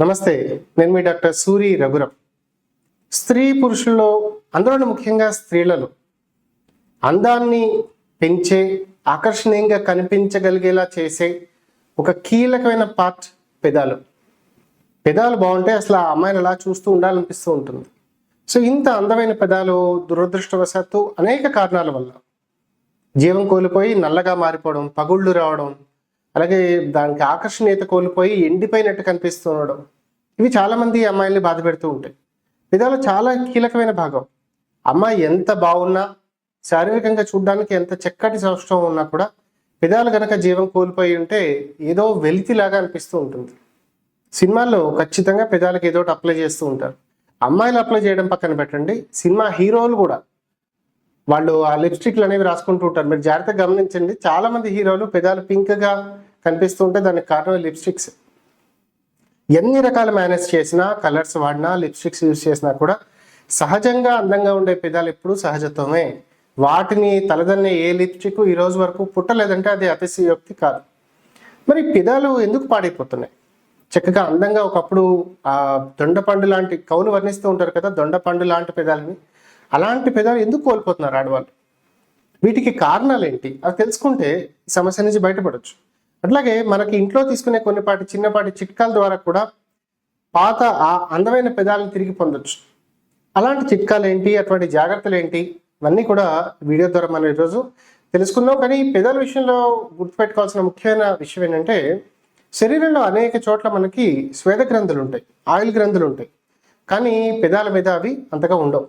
నమస్తే నేను మీ డాక్టర్ సూరి రఘురం స్త్రీ పురుషుల్లో అందులోనూ ముఖ్యంగా స్త్రీలలో అందాన్ని పెంచే ఆకర్షణీయంగా కనిపించగలిగేలా చేసే ఒక కీలకమైన పార్ట్ పెదాలు. పెదాలు బాగుంటే అసలు ఆ అమ్మాయిని అలా చూస్తూ ఉండాలనిపిస్తూ ఉంటుంది. సో ఇంత అందమైన పెదాలు దురదృష్టవశాత్తు అనేక కారణాల వల్ల జీవం కోల్పోయి నల్లగా మారిపోవడం పగుళ్ళు రావడం అలాగే దానికి ఆకర్షణీయత కోల్పోయి ఎండిపోయినట్టు కనిపిస్తూ ఉండడం ఇవి చాలామంది అమ్మాయిల్ని బాధ పెడుతూ ఉంటాయి. పెదాలు చాలా కీలకమైన భాగం. అమ్మాయి ఎంత బాగున్నా శారీరకంగా చూడడానికి ఎంత చక్కటి సౌష్ఠవం ఉన్నా కూడా పెదాలు గనక జీవం కోల్పోయి ఉంటే ఏదో వెలితిలాగా అనిపిస్తూ ఉంటుంది. సినిమాల్లో ఖచ్చితంగా పెదాలకు ఏదో ఒకటి అప్లై చేస్తూ ఉంటారు. అమ్మాయిలు అప్లై చేయడం పక్కన పెట్టండి. సినిమా హీరోలు కూడా వాళ్ళు ఆ లిప్స్టిక్లు అనేవి రాసుకుంటూ ఉంటారు. మీరు జాగ్రత్తగా గమనించండి. చాలా మంది హీరోలు పెదాలు పింక్గా కనిపిస్తూ ఉంటే దానికి కారణం లిప్స్టిక్స్ ఎన్ని రకాల మేనేజ్ చేసినా కలర్స్ వాడినా లిప్స్టిక్స్ యూజ్ చేసినా కూడా సహజంగా అందంగా ఉండే పెదాలు ఎప్పుడూ సహజత్వమే. వాటిని తలదన్నే ఏ లిప్స్టిక్ ఈ రోజు వరకు పుట్టలేదంటే అది అతిశయోక్తి కాదు. మరి పెదాలు ఎందుకు పాడైపోతున్నాయి? చక్కగా అందంగా ఒకప్పుడు ఆ దొండపండు లాంటి కవులు వర్ణిస్తూ ఉంటారు కదా దొండపండు లాంటి పెదాలని. అలాంటి పెదాలు ఎందుకు కోల్పోతున్నారు ఆడవాళ్ళు? వీటికి కారణాలు ఏంటి అవి తెలుసుకుంటే సమస్య నుంచి బయటపడవచ్చు అట్లాగే మనకి ఇంట్లో తీసుకునే కొన్నిపాటి చిన్నపాటి చిట్కాల ద్వారా కూడా పాత ఆ అందమైన పెదాలను తిరిగి పొందొచ్చు. అలాంటి చిట్కాలు ఏంటి అటువంటి జాగ్రత్తలు ఏంటి ఇవన్నీ కూడా వీడియో ద్వారా మనం ఈరోజు తెలుసుకుందాం. కానీ పెదాల విషయంలో గుర్తుపెట్టుకోవాల్సిన ముఖ్యమైన విషయం ఏంటంటే శరీరంలో అనేక చోట్ల మనకి స్వేద గ్రంథులు ఉంటాయి ఆయిల్ గ్రంథులు ఉంటాయి కానీ పెదాల మీద అవి అంతగా ఉండవు.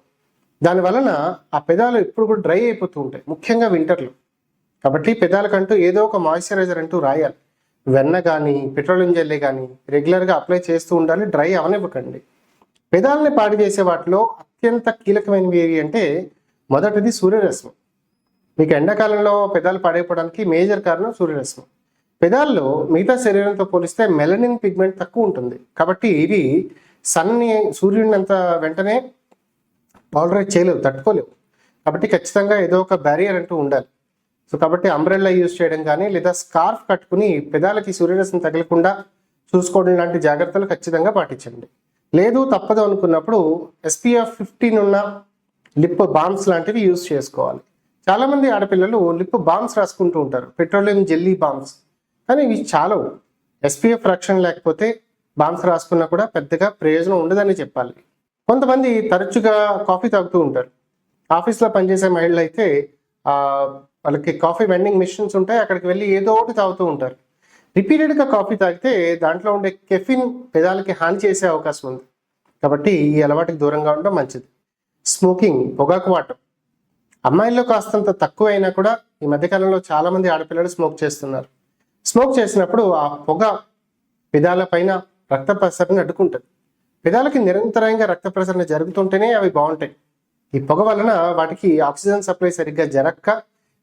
దాని వలన ఆ పెదాలు ఎప్పుడు కూడా డ్రై అయిపోతూ ఉంటాయి. ముఖ్యంగా వింటర్లో. కాబట్టి పెదాలకంటూ ఏదో ఒక మాయిశ్చరైజర్ అంటూ రాయాలి. వెన్న కానీ పెట్రోలియం జెల్లీ కానీ రెగ్యులర్గా అప్లై చేస్తూ ఉండాలి. డ్రై అవనివ్వకండి. పెదాలని పాడు చేసే వాటిలో అత్యంత కీలకమైనవి ఏవి అంటే మొదటిది సూర్యరశ్మి. మీకు ఎండాకాలంలో పెదాలు పాడైపోవడానికి మేజర్ కారణం సూర్యరశ్మి. పెదాల్లో మిగతా శరీరంతో పోలిస్తే మెలనిన్ పిగ్మెంట్ తక్కువ ఉంటుంది. కాబట్టి ఇది సన్ని సూర్యుడిని అంత వెంటనే టాలరేట్ చేయలేవు తట్టుకోలేవు. కాబట్టి ఖచ్చితంగా ఏదో ఒక బ్యారియర్ అంటూ ఉండాలి. సో కాబట్టి అంబ్రెల్లా యూజ్ చేయడం కానీ లేదా స్కార్ఫ్ కట్టుకుని పెదాలకి సూర్యరశ్మి తగలకుండా చూసుకోవడం లాంటి జాగ్రత్తలు ఖచ్చితంగా పాటించండి. లేదు తప్పదు అనుకున్నప్పుడు ఎస్పీఎఫ్ ఫిఫ్టీన్ ఉన్న లిప్ బామ్స్ లాంటివి యూజ్ చేసుకోవాలి. చాలా మంది ఆడపిల్లలు లిప్ బామ్స్ రాసుకుంటూ ఉంటారు. పెట్రోలియం జెల్లీ బామ్స్ కానీ ఇవి చాలవు. ఎస్పీఎఫ్ రక్షణ లేకపోతే బామ్స్ రాసుకున్నా కూడా పెద్దగా ప్రయోజనం ఉండదని చెప్పాలి. కొంతమంది తరచుగా కాఫీ తాగుతూ ఉంటారు. ఆఫీస్లో పనిచేసే మహిళలు అయితే వాళ్ళకి కాఫీ వెండింగ్ మిషన్స్ ఉంటాయి అక్కడికి వెళ్ళి ఏదో ఒకటి తాగుతూ ఉంటారు. రిపీటెడ్గా కాఫీ తాగితే దాంట్లో ఉండే కెఫిన్ పెదాలకి హాని చేసే అవకాశం ఉంది. కాబట్టి ఈ అలవాటుకి దూరంగా ఉండడం మంచిది. స్మోకింగ్ పొగాకు వాడటం. అమ్మాయిల్లో కాస్తంత తక్కువ అయినా కూడా ఈ మధ్యకాలంలో చాలామంది ఆడపిల్లలు స్మోక్ చేస్తున్నారు. స్మోక్ చేసినప్పుడు ఆ పొగ పెదాల పైన రక్త ప్రసరణ అడ్డుకుంటుంది. పెదాలకి నిరంతరంగా రక్త ప్రసరణ జరుగుతుంటేనే అవి బాగుంటాయి. ఈ పొగ వలన వాటికి ఆక్సిజన్ సప్లై సరిగ్గా జరక్క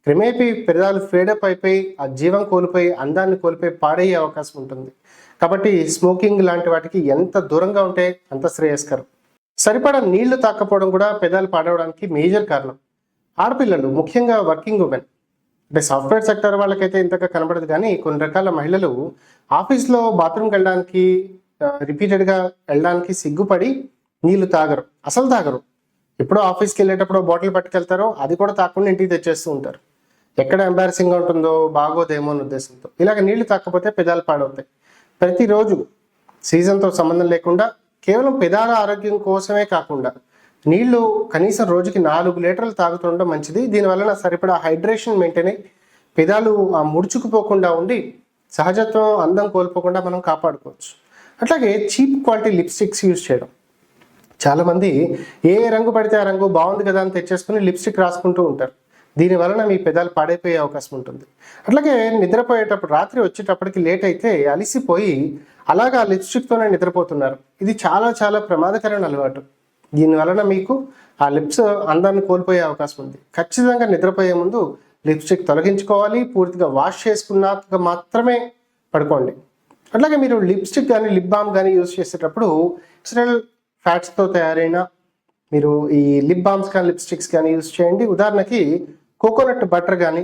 క్రమేపీ పెదాలు ఫేడప్ అయిపోయి ఆ జీవం కోల్పోయి అందాన్ని కోల్పోయి పాడయ్యే అవకాశం ఉంటుంది. కాబట్టి స్మోకింగ్ లాంటి వాటికి ఎంత దూరంగా ఉంటే అంత శ్రేయస్కరం. సరిపడా నీళ్ళు తాకపోవడం కూడా పెదాలు పాడవడానికి మేజర్ కారణం. ఆడపిల్లలు ముఖ్యంగా వర్కింగ్ ఉమెన్. అంటే సాఫ్ట్వేర్ సెక్టర్ వాళ్ళకైతే ఇంతగా కనబడదు కానీ కొన్ని రకాల మహిళలు ఆఫీస్లో బాత్రూమ్కి వెళ్ళడానికి రిపీటెడ్గా వెళ్ళడానికి సిగ్గుపడి నీళ్ళు తాగరు. అసలు తాగరు. ఎప్పుడో ఆఫీస్కి వెళ్ళేటప్పుడు బాటిల్ పట్టుకెళ్తారో అది కూడా తాకుండా ఇంటికి తెచ్చేస్తూ ఉంటారు. ఎక్కడ ఎంబారసింగ్గా ఉంటుందో బాగోదేమో అనే ఉద్దేశంతో. ఇలాగ నీళ్ళు తాకపోతే పెదాలు పాడవుతాయి. ప్రతిరోజు సీజన్తో సంబంధం లేకుండా కేవలం పెదాల ఆరోగ్యం కోసమే కాకుండా నీళ్ళు కనీసం రోజుకి నాలుగు లీటర్లు తాగుతుండడం మంచిది. దీనివలన సరిపడా హైడ్రేషన్ మెయింటైన్ అయ్యి పెదాలు ఆ ముడుచుకుపోకుండా ఉండి సహజత్వం అందం కోల్పోకుండా మనం కాపాడుకోవచ్చు. అట్లాగే చీప్ క్వాలిటీ లిప్స్టిక్స్ యూజ్ చేయడం. చాలామంది ఏ రంగు పడితే ఆ రంగు బాగుంది కదా అని తెచ్చేసుకుని లిప్స్టిక్ రాసుకుంటూ ఉంటారు. దీని వలన మీ పెదాలు పాడైపోయే అవకాశం ఉంటుంది. అట్లాగే నిద్రపోయేటప్పుడు రాత్రి వచ్చేటప్పటికి లేట్ అయితే అలిసిపోయి అలాగా లిప్స్టిక్తోనే నిద్రపోతున్నారు. ఇది చాలా చాలా ప్రమాదకరమైన అలవాటు. దీని వలన మీకు ఆ లిప్స్ అందాన్ని కోల్పోయే అవకాశం ఉంది. ఖచ్చితంగా నిద్రపోయే ముందు లిప్స్టిక్ తొలగించుకోవాలి. పూర్తిగా వాష్ చేసుకున్నాక మాత్రమే పడుకోండి. అట్లాగే మీరు లిప్స్టిక్ కానీ లిప్ బామ్ కానీ యూజ్ చేసేటప్పుడు నేచురల్ ఫ్యాట్స్తో తయారైన మీరు ఈ లిప్ బామ్స్ కానీ లిప్స్టిక్స్ కానీ యూజ్ చేయండి. ఉదాహరణకి కోకోనట్ బటర్ కానీ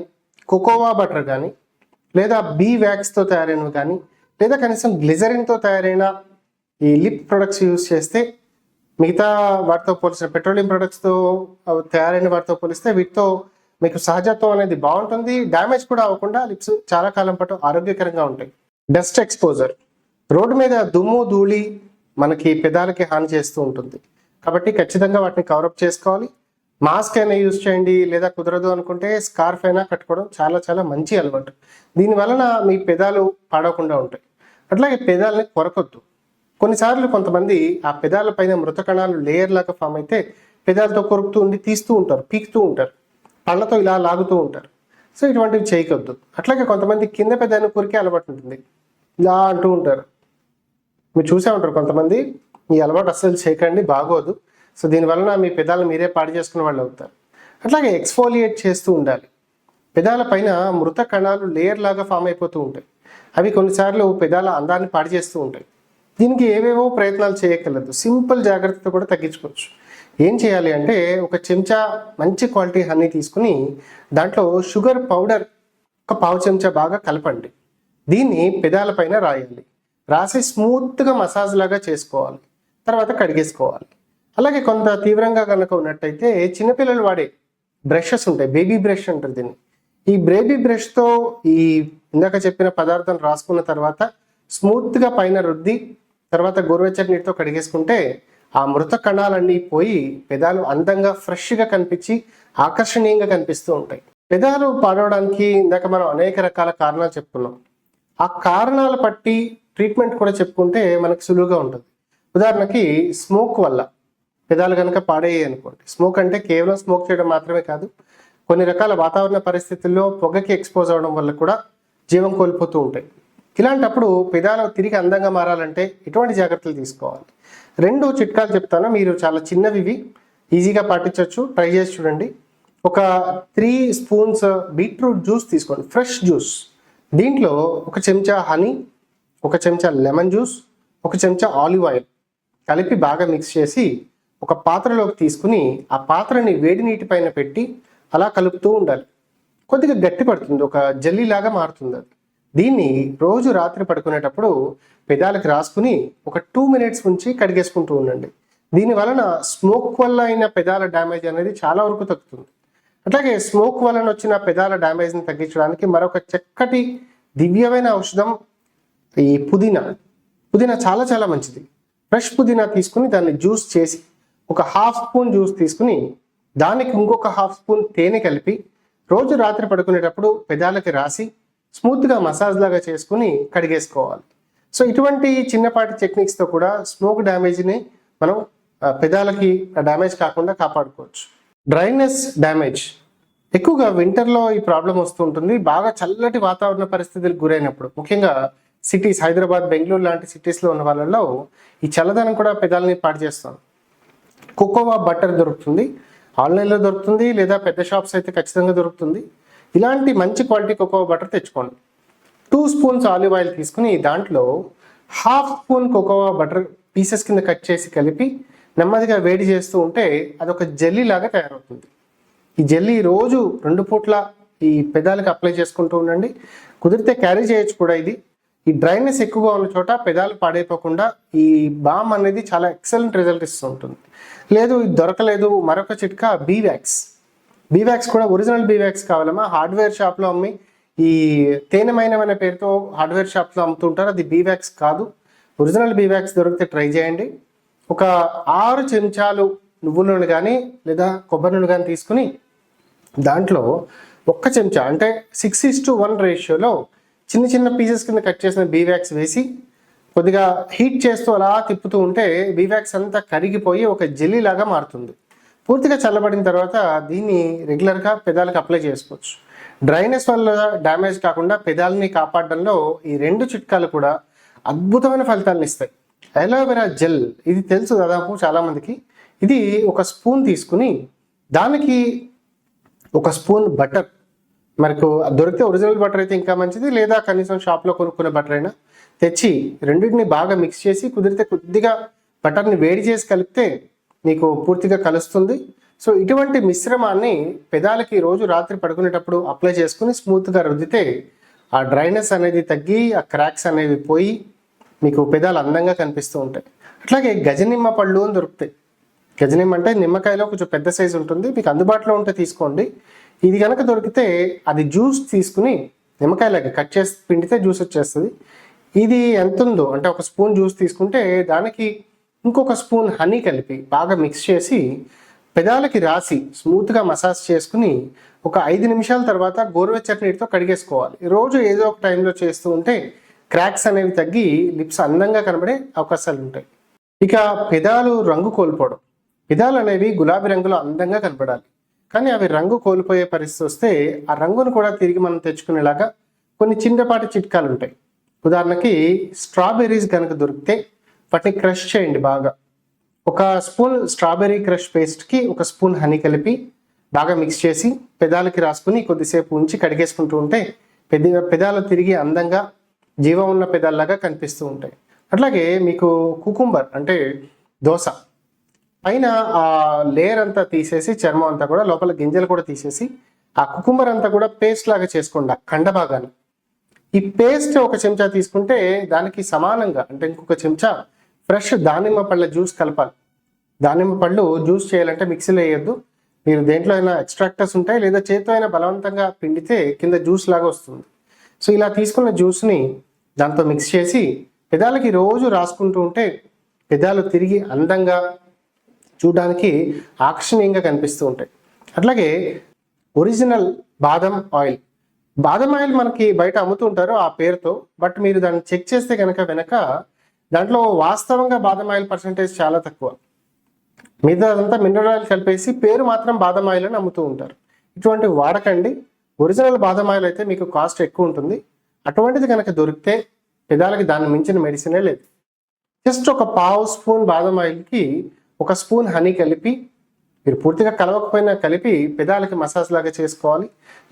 కోకోవా బటర్ కానీ లేదా బీ వ్యాక్స్తో తయారైనవి కానీ లేదా కనీసం గ్లిజరిన్తో తయారైన ఈ లిప్ ప్రొడక్ట్స్ యూజ్ చేస్తే మిగతా వాటితో పోలిస్తే పెట్రోలియం ప్రొడక్ట్స్తో తయారైన వాటితో పోలిస్తే వీటితో మీకు సహజత్వం అనేది బాగుంటుంది. డ్యామేజ్ కూడా అవ్వకుండా లిప్స్ చాలా కాలం పాటు ఆరోగ్యకరంగా ఉంటాయి. Dust exposure. రోడ్డు మీద దుమ్ము ధూళి మనకి పెదాలకి హాని చేస్తూ ఉంటుంది. కాబట్టి ఖచ్చితంగా వాటిని కవరప్ చేసుకోవాలి. మాస్క్ అయినా యూజ్ చేయండి లేదా కుదరదు అనుకుంటే స్కార్ఫ్ అయినా కట్టుకోవడం చాలా చాలా మంచి అలవాటు. దీని వలన మీ పెదాలు పాడవకుండా ఉంటాయి. అట్లాగే పెదాలని కొరకొద్దు. కొన్నిసార్లు కొంతమంది ఆ పెదాల పైన మృత కణాలు లేయర్ లాగా ఫామ్ అయితే పెదాలతో కొరుకుతూ ఉండి తీస్తూ ఉంటారు పీకుతూ ఉంటారు. పళ్ళతో ఇలా లాగుతూ ఉంటారు. సో ఇటువంటివి చేయకొద్దు అట్లాగే కొంతమంది కింద పెదాన్ని కొరికే అలవాటు ఉంటుంది. ఇలా అంటూ ఉంటారు. మీరు చూసే ఉంటారు కొంతమంది ఈ అలవాటు అస్సలు చేయకండి బాగోదు. సో దీనివలన మీ పెదాలు మీరే పాడు చేసుకున్న వాళ్ళు అవుతారు. అట్లాగే ఎక్స్ఫోలియేట్ చేస్తూ ఉండాలి. పెదాల పైన మృత కణాలు లేయర్ లాగా ఫామ్ అయిపోతూ ఉంటాయి. అవి కొన్నిసార్లు పెదాల అందాన్ని పాడు చేస్తూ ఉంటాయి. దీనికి ఏవేవో ప్రయత్నాలు చేయగలదు సింపుల్ జాగ్రత్తతో కూడా తగ్గించుకోవచ్చు. ఏం చేయాలి అంటే ఒక చెంచా మంచి క్వాలిటీ హనీ తీసుకుని దాంట్లో షుగర్ పౌడర్ ఒక పావు చెంచా బాగా కలపండి. దీన్ని పెదాల పైన రాయాలి రాసి స్మూత్గా మసాజ్ లాగా చేసుకోవాలి. తర్వాత కడిగేసుకోవాలి. అలాగే కొంత తీవ్రంగా కనుక ఉన్నట్టయితే చిన్నపిల్లలు వాడే బ్రషెస్ ఉంటాయి. బేబీ బ్రష్ అంటారు దీన్ని. ఈ బేబీ బ్రష్తో ఈ ఇందాక చెప్పిన పదార్థం రాసుకున్న తర్వాత స్మూత్గా పైన రుద్ది తర్వాత గోరువెచ్చటి నీటితో కడిగేసుకుంటే ఆ మృత కణాలన్నీ పోయి పెదాలు అందంగా ఫ్రెష్గా కనిపించి ఆకర్షణీయంగా కనిపిస్తూ ఉంటాయి. పెదాలు పాడవడానికి ఇందాక మనం అనేక రకాల కారణాలు చెప్పుకున్నాం. ఆ కారణాల బట్టి ట్రీట్మెంట్ కూడా చెప్పుకుంటే మనకు సులువుగా ఉంటుంది. ఉదాహరణకి స్మోక్ వల్ల పెదాలు కనుక పాడేయి అనుకోండి. స్మోక్ అంటే కేవలం స్మోక్ చేయడం మాత్రమే కాదు కొన్ని రకాల వాతావరణ పరిస్థితుల్లో పొగకి ఎక్స్పోజ్ అవడం వల్ల కూడా జీవం కోల్పోతూ ఉంటాయి. ఇలాంటప్పుడు పెదాలు తిరిగి అందంగా మారాలంటే ఎటువంటి జాగ్రత్తలు తీసుకోవాలి? రెండు చిట్కాలు చెప్తాను. మీరు చాలా చిన్నవి ఈజీగా పాటించవచ్చు. ట్రై చేసి చూడండి. ఒక త్రీ స్పూన్స్ బీట్రూట్ జ్యూస్ తీసుకోండి. Fresh juice. దీంట్లో ఒక చెంచా హనీ ఒక చెంచా లెమన్ జ్యూస్ ఒక చెంచా ఆలివ్ ఆయిల్ కలిపి బాగా మిక్స్ చేసి ఒక పాత్రలోకి తీసుకుని ఆ పాత్రని వేడి నీటి పైన పెట్టి అలా కలుపుతూ ఉండాలి. కొద్దిగా గట్టి పడుతుంది ఒక జల్లీ లాగా మారుతుంది అది. దీన్ని రోజు రాత్రి పడుకునేటప్పుడు పెదాలకి రాసుకుని ఒక టూ మినిట్స్ ఉంచి కడిగేసుకుంటూ ఉండండి. దీని వలన స్మోక్ వల్ల అయిన పెదాల డ్యామేజ్ అనేది చాలా వరకు తగ్గుతుంది. అట్లాగే స్మోక్ వలన వచ్చిన పెదాల డ్యామేజ్ని తగ్గించడానికి మరొక చక్కటి దివ్యమైన ఔషధం ఈ పుదీనా. పుదీనా చాలా చాలా మంచిది. ఫ్రెష్ పుదీనా తీసుకుని దాన్ని జ్యూస్ చేసి ఒక హాఫ్ స్పూన్ జ్యూస్ తీసుకుని దానికి ఇంకొక హాఫ్ స్పూన్ తేనె కలిపి రోజు రాత్రి పడుకునేటప్పుడు పెదాలకి రాసి స్మూత్గా మసాజ్ లాగా చేసుకుని కడిగేసుకోవాలి. సో ఇటువంటి చిన్నపాటి టెక్నిక్స్తో కూడా స్మోక్ డ్యామేజ్ని మనం ఆ, పెదాలకి డ్యామేజ్ కాకుండా కాపాడుకోవచ్చు. Dryness damage. ఎక్కువగా వింటర్లో ఈ ప్రాబ్లం వస్తుంటుంది బాగా చల్లటి వాతావరణ పరిస్థితులకు గురైనప్పుడు ముఖ్యంగా సిటీస్ హైదరాబాద్ బెంగళూరు లాంటి సిటీస్లో ఉన్న వాళ్ళలో ఈ చల్లదనం కూడా పెదాలని పాడు చేస్తుంది కోకోవా బటర్ దొరుకుతుంది. ఆన్లైన్లో దొరుకుతుంది లేదా పెద్ద షాప్స్ అయితే ఖచ్చితంగా దొరుకుతుంది. ఇలాంటి మంచి క్వాలిటీ కోకోవా బటర్ తెచ్చుకోండి. టూ స్పూన్స్ ఆలివ్ ఆయిల్ తీసుకుని దాంట్లో half spoon cocoa butter pieces కింద కట్ చేసి కలిపి నెమ్మదిగా వేడి చేస్తూ ఉంటే అదొక జెల్లీ లాగా తయారవుతుంది. ఈ జెల్లీ రోజు రెండు పూట్ల ఈ పెదాలకు అప్లై చేసుకుంటూ ఉండండి. కుదిరితే క్యారీ చేయొచ్చు కూడా ఇది. ఈ డ్రైనెస్ ఎక్కువగా ఉన్న చోట పెదాలు పాడైపోకుండా ఈ బామ్ అనేది చాలా ఎక్సలెంట్ రిజల్ట్ ఇస్తూ ఉంటుంది. లేదు ఇది దొరకలేదు. మరొక చిట్కా బీవ్యాక్స్ బీవ్యాక్స్ కూడా ఒరిజినల్ బీవ్యాక్స్ కావాలమ్మా. హార్డ్వేర్ షాప్లో అమ్మి ఈ తేనెమైనమైన పేరుతో హార్డ్వేర్ షాప్లో అమ్ముతుంటారు. అది బీవ్యాక్స్ కాదు. ఒరిజినల్ బీవాక్స్ దొరికితే ట్రై చేయండి. ఒక ఆరు చెంచాలు నువ్వుల నూనె కానీ లేదా కొబ్బరి నూనె కానీ తీసుకుని దాంట్లో ఒక్క చెంచా అంటే సిక్స్ ఇస్ టు వన్ రేషియోలో చిన్న చిన్న పీసెస్ కింద కట్ చేసిన బీవ్యాక్స్ వేసి కొద్దిగా హీట్ చేస్తూ అలా తిప్పుతూ ఉంటే బీవ్యాక్స్ అంతా కరిగిపోయి ఒక జెల్లీ లాగా మారుతుంది. పూర్తిగా చల్లబడిన తర్వాత దీన్ని రెగ్యులర్గా పెదాలకు అప్లై చేసుకోవచ్చు. డ్రైనెస్ వల్ల డ్యామేజ్ కాకుండా పెదాలని కాపాడడంలో ఈ రెండు చిట్కాలు కూడా అద్భుతమైన ఫలితాలను ఇస్తాయి. అలోవెరా జెల్ ఇది తెలుసు దాదాపు చాలామందికి. ఇది ఒక స్పూన్ తీసుకుని దానికి ఒక స్పూన్ బటర్. మనకు దొరికితే ఒరిజినల్ బటర్ అయితే ఇంకా మంచిది లేదా కనీసం షాప్లో కొనుక్కునే బటర్ అయినా తెచ్చి రెండింటిని బాగా మిక్స్ చేసి కుదిరితే కొద్దిగా బటర్ని వేడి చేసి కలిపితే మీకు పూర్తిగా కలుస్తుంది. సో ఇటువంటి మిశ్రమాన్ని పెదాలకి రోజు రాత్రి పడుకునేటప్పుడు అప్లై చేసుకుని స్మూత్గా రుద్దితే ఆ డ్రైనెస్ అనేది తగ్గి ఆ క్రాక్స్ అనేవి పోయి మీకు పెదాలు అందంగా కనిపిస్తూ ఉంటాయి. అట్లాగే గజనిమ్మ పళ్ళు అని దొరుకుతాయి. గజనిమ్మ అంటే నిమ్మకాయలో కొంచెం పెద్ద సైజు ఉంటుంది. మీకు అందుబాటులో ఉంటే తీసుకోండి. ఇది కనుక దొరికితే అది జ్యూస్ తీసుకుని నిమ్మకాయలాగా కట్ చేసి పిండితే జ్యూస్ వచ్చేస్తుంది. ఇది ఎంత ఉందో అంటే ఒక స్పూన్ జ్యూస్ తీసుకుంటే దానికి ఇంకొక స్పూన్ హనీ కలిపి బాగా మిక్స్ చేసి పెదాలకి రాసి స్మూత్గా మసాజ్ చేసుకుని ఒక ఐదు నిమిషాల తర్వాత గోరువెచ్చటి నీటితో కడిగేసుకోవాలి. రోజు ఏదో ఒక టైంలో చేస్తూ ఉంటే క్రాక్స్ అనేవి తగ్గి లిప్స్ అందంగా కనబడే అవకాశాలు ఉంటాయి. ఇక పెదాలు రంగు కోల్పోవడం. పెదాలు అనేవి గులాబీ రంగులో అందంగా కనపడాలి. కానీ అవి రంగు కోల్పోయే పరిస్థితి వస్తే ఆ రంగును కూడా తిరిగి మనం తెచ్చుకునేలాగా కొన్ని చిన్నపాటి చిట్కాలు ఉంటాయి. ఉదాహరణకి స్ట్రాబెర్రీస్ కనుక దొరికితే వాటిని క్రష్ చేయండి బాగా. ఒక స్పూన్ స్ట్రాబెర్రీ క్రష్ పేస్ట్కి ఒక స్పూన్ హనీ కలిపి బాగా మిక్స్ చేసి పెదాలకి రాసుకుని కొద్దిసేపు ఉంచి కడిగేసుకుంటూ ఉంటే పెద్ద పెదాలు తిరిగి అందంగా జీవం ఉన్న పెదాల్లాగా కనిపిస్తూ ఉంటాయి. అట్లాగే మీకు కుకుంబర్ అంటే దోశ. పైన ఆ లేయర్ అంతా తీసేసి చర్మం అంతా కూడా లోపల గింజలు కూడా తీసేసి ఆ కుకుంబర్ అంతా కూడా పేస్ట్ లాగా చేసుకోండి ఆ కండ భాగాన్ని. ఈ పేస్ట్ ఒక చెంచా తీసుకుంటే దానికి సమానంగా అంటే ఇంకొక చెంచా ఫ్రెష్ దానిమ్మ పళ్ళ జ్యూస్ కలపాలి. దానిమ్మ పళ్ళు జ్యూస్ చేయాలంటే మిక్సీలో వేయొద్దు. మీరు దేంట్లో అయినా ఎక్స్ట్రాక్టర్స్ ఉంటాయి లేదా చేతితో అయినా బలవంతంగా పిండితే కింద జ్యూస్ లాగా వస్తుంది. సో ఇలా తీసుకున్న జ్యూస్ని దాంతో మిక్స్ చేసి పెదాలకి రోజు రాసుకుంటూ ఉంటే పెదాలు తిరిగి అందంగా చూడడానికి ఆకర్షణీయంగా కనిపిస్తూ ఉంటాయి. అట్లాగే ఒరిజినల్ బాదం ఆయిల్ బాదం ఆయిల్ మనకి బయట అమ్ముతూ ఉంటారు ఆ పేరుతో బట్ మీరు దాన్ని చెక్ చేస్తే కనుక వెనక దాంట్లో వాస్తవంగా బాదం ఆయిల్ పర్సంటేజ్ చాలా తక్కువ. మిగతా అదంతా మినరల్ ఆయిల్ కలిపేసి పేరు మాత్రం బాదం ఆయిల్ అని అమ్ముతూ ఉంటారు. ఇటువంటి వాడకండి. ఒరిజినల్ బాదం ఆయిల్ అయితే మీకు కాస్ట్ ఎక్కువ ఉంటుంది. అటువంటిది కనుక దొరికితే పెదాలకి దాన్ని మించిన మెడిసినే లేదు. జస్ట్ ఒక పావు స్పూన్ బాదం ఆయిల్కి ఒక స్పూన్ హనీ కలిపి మీరు పూర్తిగా కలవకపోయినా కలిపి పెదాలకి మసాజ్ లాగా చేసుకోవాలి.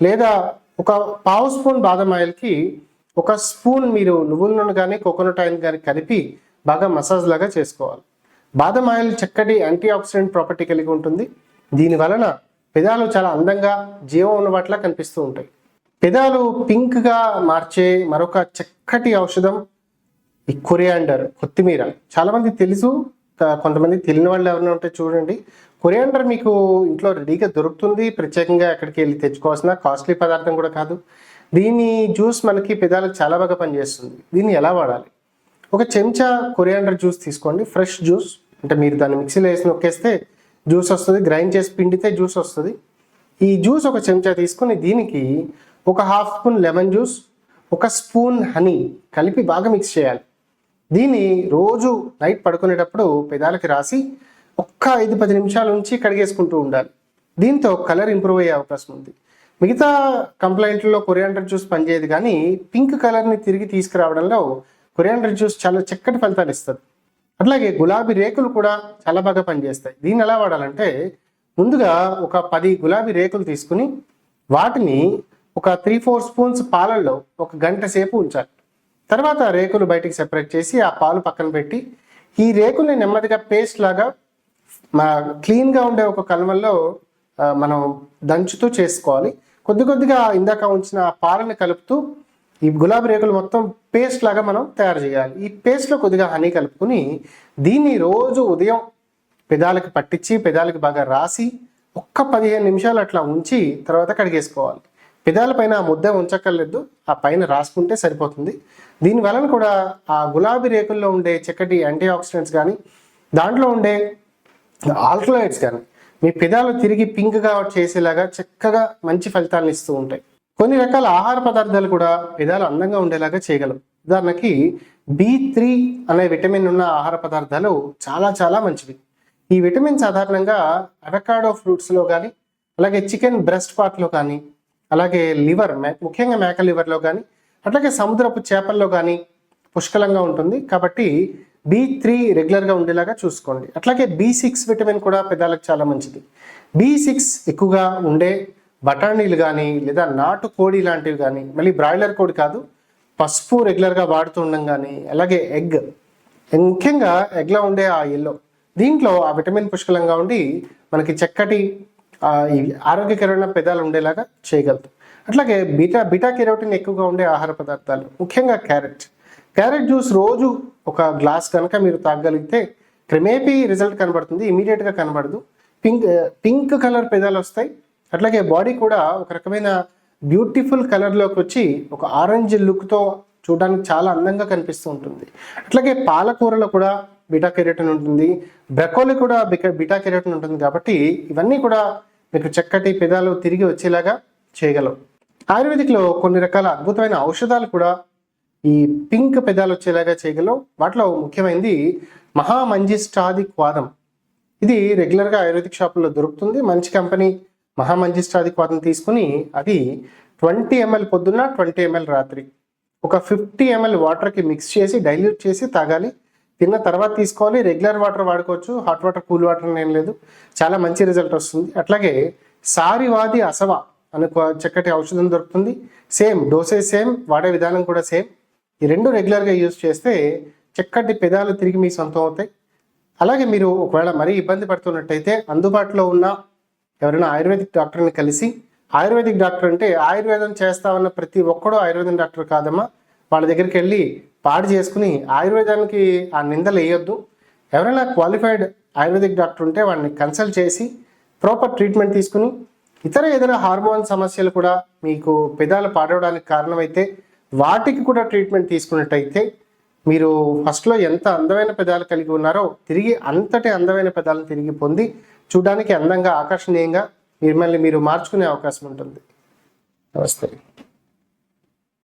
లేదా ఒక పావు స్పూన్ బాదం ఆయిల్కి ఒక స్పూన్ మీరు నువ్వుల నూనె కానీ కోకోనట్ ఆయిల్ కానీ కలిపి బాగా మసాజ్ లాగా చేసుకోవాలి. బాదం ఆయిల్ చక్కటి యాంటీ ఆక్సిడెంట్ ప్రాపర్టీ కలిగి ఉంటుంది. దీని వలన పెదాలు చాలా అందంగా జీవం ఉన్న వాటిలా కనిపిస్తూ ఉంటాయి. పెదాలు పింక్గా మార్చే మరొక చక్కటి ఔషధం ఈ కొరియాండర్ కొత్తిమీర. చాలామంది తెలుసు కొంతమంది తెలియని వాళ్ళు ఎవరైనా ఉంటే చూడండి. కొరియాండర్ మీకు ఇంట్లో రెడీగా దొరుకుతుంది. ప్రత్యేకంగా ఎక్కడికి వెళ్ళి తెచ్చుకోవాల్సిన కాస్ట్లీ పదార్థం కూడా కాదు. దీని జ్యూస్ మనకి పెదాలకు చాలా బాగా పనిచేస్తుంది. దీన్ని ఎలా వాడాలి? ఒక చెంచా కొరియాండర్ జ్యూస్ తీసుకోండి. ఫ్రెష్ జ్యూస్ అంటే మీరు దాన్ని మిక్సీలో వేసి నొక్కేస్తే జ్యూస్ వస్తుంది. గ్రైండ్ చేసి పిండితే జ్యూస్ వస్తుంది. ఈ జ్యూస్ ఒక చెంచా తీసుకొని దీనికి ఒక హాఫ్ స్పూన్ లెమన్ జ్యూస్ ఒక స్పూన్ హనీ కలిపి బాగా మిక్స్ చేయాలి. దీన్ని రోజు నైట్ పడుకునేటప్పుడు పెదాలకి రాసి ఒక్క ఐదు పది నిమిషాల నుంచి కడిగేసుకుంటూ ఉండాలి. దీంతో కలర్ ఇంప్రూవ్ అయ్యే అవకాశం ఉంది. మిగతా కంప్లైంట్లలో కొరియాండర్ జ్యూస్ పనిచేయదు కానీ పింక్ కలర్ని తిరిగి తీసుకురావడంలో కొరియాండర్ జ్యూస్ చాలా చక్కటి ఫలితాలు ఇస్తుంది. అట్లాగే గులాబీ రేకులు కూడా చాలా బాగా పనిచేస్తాయి. దీన్ని ఎలా వాడాలంటే ముందుగా ఒక పది గులాబీ రేకులు తీసుకుని వాటిని ఒక త్రీ ఫోర్ స్పూన్స్ పాలల్లో ఒక గంట సేపు ఉంచాలి. తర్వాత రేకులు బయటికి సెపరేట్ చేసి ఆ పాలు పక్కన పెట్టి ఈ రేకుల్ని నెమ్మదిగా పేస్ట్ లాగా మా క్లీన్గా ఉండే ఒక కలవల్లో మనం దంచుతూ చేసుకోవాలి. కొద్ది కొద్దిగా ఇందాక ఉంచిన ఆ పాలని కలుపుతూ ఈ గులాబీ రేకులు మొత్తం పేస్ట్ లాగా మనం తయారు చేయాలి. ఈ పేస్ట్లో కొద్దిగా హనీ కలుపుకొని దీన్ని రోజు ఉదయం పెదాలకు పట్టించి పెదాలకి బాగా రాసి ఒక్క పదిహేను నిమిషాలు అట్లా ఉంచి తర్వాత కడిగేసుకోవాలి. పెదాల పైన ఆ ముద్ద ఉంచక్కర్లేదు ఆ పైన రాసుకుంటే సరిపోతుంది. దీని వలన కూడా ఆ గులాబీ రేకుల్లో ఉండే చక్కటి యాంటీ ఆక్సిడెంట్స్ కానీ దాంట్లో ఉండే ఆల్కలాయిడ్స్ కానీ మీ పెదాలు తిరిగి పింక్గా చేసేలాగా చక్కగా మంచి ఫలితాలను ఇస్తూ ఉంటాయి. కొన్ని రకాల ఆహార పదార్థాలు కూడా పెదాలు అందంగా ఉండేలాగా చేయగలవు. ఉదాహరణకి బి త్రీ అనే విటమిన్ ఉన్న ఆహార పదార్థాలు చాలా చాలా మంచివి. ఈ విటమిన్ సాధారణంగా అవకాడో ఫ్రూట్స్లో కానీ అలాగే చికెన్ బ్రెస్ట్ పార్ట్లో కానీ అలాగే లివర్ ముఖ్యంగా మేక లివర్లో కానీ అట్లాగే సముద్రపు చేపల్లో కానీ పుష్కలంగా ఉంటుంది. కాబట్టి బి త్రీ రెగ్యులర్గా ఉండేలాగా చూసుకోండి. అట్లాగే బి సిక్స్ విటమిన్ కూడా పెదాలకు చాలా మంచిది. బి సిక్స్ ఎక్కువగా ఉండే బఠానీలు కానీ లేదా నాటు కోడి లాంటివి కానీ మళ్ళీ బ్రాయిలర్ కోడి కాదు పసుపు రెగ్యులర్గా వాడుతూ ఉండడం కానీ అలాగే ఎగ్ ముఖ్యంగా ఎగ్లో ఉండే ఆ ఎల్లో దీంట్లో ఆ విటమిన్ పుష్కలంగా ఉండి మనకి చక్కటి ఆరోగ్యకరమైన పెదాలు ఉండేలాగా చేయగలుగుతాం. అట్లాగే బీటా బీటా కెరోటిన్ ఎక్కువగా ఉండే ఆహార పదార్థాలు ముఖ్యంగా క్యారెట్. క్యారెట్ జ్యూస్ రోజు ఒక గ్లాస్ కనుక మీరు తాగగలిగితే క్రమేపీ రిజల్ట్ కనబడుతుంది ఇమీడియట్గా కనబడదు. పింక్ పింక్ కలర్ పెదాలు వస్తాయి. అట్లాగే బాడీ కూడా ఒక రకమైన బ్యూటిఫుల్ కలర్లోకి వచ్చి ఒక ఆరెంజ్ లుక్తో చూడడానికి చాలా అందంగా కనిపిస్తూ ఉంటుంది. అట్లాగే పాలకూరలో కూడా బీటా కెరోటిన్ ఉంటుంది. బ్రకోలి కూడా బీటా కెరోటిన్ ఉంటుంది కాబట్టి ఇవన్నీ కూడా మీకు చక్కటి పెదాలు తిరిగి వచ్చేలాగా చేయగలవు. ఆయుర్వేదిక్లో కొన్ని రకాల అద్భుతమైన ఔషధాలు కూడా ఈ పింక్ పెదాలు వచ్చేలాగా చేయగలవు. వాటిలో ముఖ్యమైనది మహామంజిష్టాది క్వాదం. ఇది రెగ్యులర్గా ఆయుర్వేదిక్ షాపుల్లో దొరుకుతుంది. మంచి కంపెనీ మహామంజిష్టాది క్వాదం తీసుకుని అది ట్వంటీ ఎంఎల్ పొద్దున్న ట్వంటీ ఎంఎల్ రాత్రి. ఒక ఫిఫ్టీ ఎంఎల్ వాటర్కి మిక్స్ చేసి డైల్యూట్ చేసి తాగాలి. తిన్న తర్వాత తీసుకోవాలి. రెగ్యులర్ వాటర్ వాడుకోవచ్చు. హాట్ వాటర్ కూల్ వాటర్ ఏం లేదు. చాలా మంచి రిజల్ట్ వస్తుంది. అట్లాగే సారివాది అసవ అనే చక్కటి ఔషధం దొరుకుతుంది. సేమ్ డోసేజ్ సేమ్ వాడే విధానం కూడా సేమ్ ఈ రెండు రెగ్యులర్గా యూజ్ చేస్తే చక్కటి పెదాలు తిరిగి మీ సొంతం అవుతాయి. అలాగే మీరు ఒకవేళ మరీ ఇబ్బంది పడుతున్నట్టయితే అందుబాటులో ఉన్న ఎవరైనా ఆయుర్వేదిక్ డాక్టర్ని కలిసి ఆయుర్వేదిక్ డాక్టర్ అంటే ఆయుర్వేదం చేస్తామన్న ప్రతి ఒక్కడూ ఆయుర్వేదం డాక్టర్ కాదమ్మా. వాళ్ళ దగ్గరికి వెళ్ళి పాడు చేసుకుని ఆయుర్వేదానికి ఆ నిందలు వేయొద్దు. ఎవరైనా క్వాలిఫైడ్ ఆయుర్వేదిక్ డాక్టర్ ఉంటే వాడిని కన్సల్ట్ చేసి ప్రాపర్ ట్రీట్మెంట్ తీసుకుని ఇతర ఏదైనా హార్మోన్ సమస్యలు కూడా మీకు పెదాలు పాడవడానికి కారణమైతే వాటికి కూడా ట్రీట్మెంట్ తీసుకున్నట్టయితే మీరు ఫస్ట్లో ఎంత అందమైన పెదాలు కలిగి ఉన్నారో తిరిగి అంతటి అందమైన పెదాలను తిరిగి పొంది చూడడానికి అందంగా ఆకర్షణీయంగా మిమ్మల్ని మీరు మార్చుకునే అవకాశం ఉంటుంది. నమస్తే.